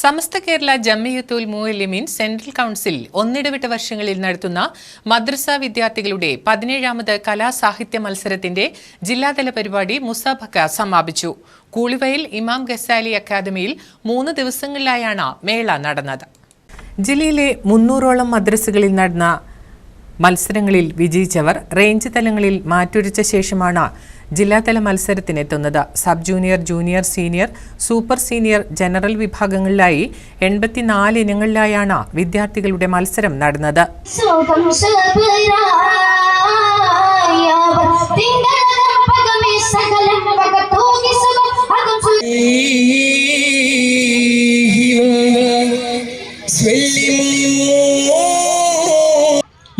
സമസ്ത Kerala Jamiyyathul Muallimeen central council ഒന്നിടവിട്ട വർഷങ്ങളിൽ നടത്തുന്ന മദ്രസ വിദ്യാർത്ഥികളുടെ പതിനേഴാമത് കലാസാഹിത്യ മത്സരത്തിന്റെ ജില്ലാതല പരിപാടി മുസാബക്ക സമാപിച്ചു. കൂളിവയൽ ഇമാം ഗസാലി അക്കാദമിയിൽ മൂന്ന് ദിവസങ്ങളിലായാണ് മേള നടന്നത്. ജില്ലയിലെ മുന്നൂറോളം മദ്രസകളിൽ നടന്ന മത്സരങ്ങളിൽ വിജയിച്ചവർ റേഞ്ച് തലങ്ങളിൽ മാറ്റുരച്ച ശേഷമാണ് ജില്ലാതല മത്സരത്തിനെത്തുന്നത് sub junior junior senior super senior general വിഭാഗങ്ങളിലായി എൺപത്തിനാല് ഇനങ്ങളിലായാണ് വിദ്യാർത്ഥികളുടെ മത്സരം നടന്നത്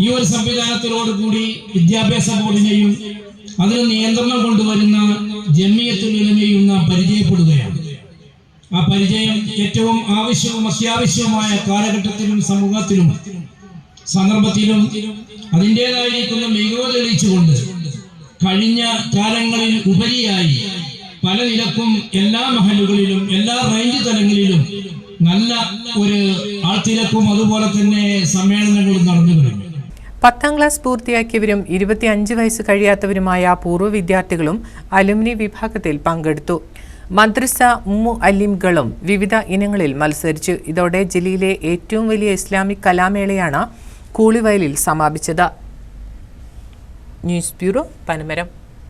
ഈ ഒരു സംവിധാനത്തിലോട് കൂടി വിദ്യാഭ്യാസ ബോർഡിനെയും അതിന് നിയന്ത്രണം കൊണ്ടുവരുന്ന ജമ്മിയത്തുലമയും നാം പരിചയപ്പെടുകയാണ്. ആ പരിചയം ഏറ്റവും ആവശ്യവും അത്യാവശ്യവുമായ കാലഘട്ടത്തിലും സമൂഹത്തിലും സന്ദർഭത്തിലും അതിന്റെതായിരിക്കുന്ന മികവ് തെളിയിച്ചുകൊണ്ട് കഴിഞ്ഞ കാലങ്ങളിൽ ഉപരിയായി പല നിലക്കും എല്ലാ മഹലുകളിലും എല്ലാ റേഞ്ച് തലങ്ങളിലും നല്ല ഒരു ആൾത്തിരക്കും അതുപോലെ തന്നെ സമ്മേളനങ്ങളും നടന്നു കഴിഞ്ഞു. പത്താം ക്ലാസ് പൂർത്തിയാക്കിയവരും ഇരുപത്തിയഞ്ച് വയസ്സ് കഴിയാത്തവരുമായ പൂർവ വിദ്യാർത്ഥികളും അലുമിനി വിഭാഗത്തിൽ പങ്കെടുത്തു. മദ്രസ ഉമ്മു അലിംകളും വിവിധ ഇനങ്ങളിൽ മത്സരിച്ചു. ഇതോടെ ജില്ലയിലെ ഏറ്റവും വലിയ ഇസ്ലാമിക് കലാമേളയാണ് കൂളിവയലിൽ സമാപിച്ചത്. News bureau Panamaram.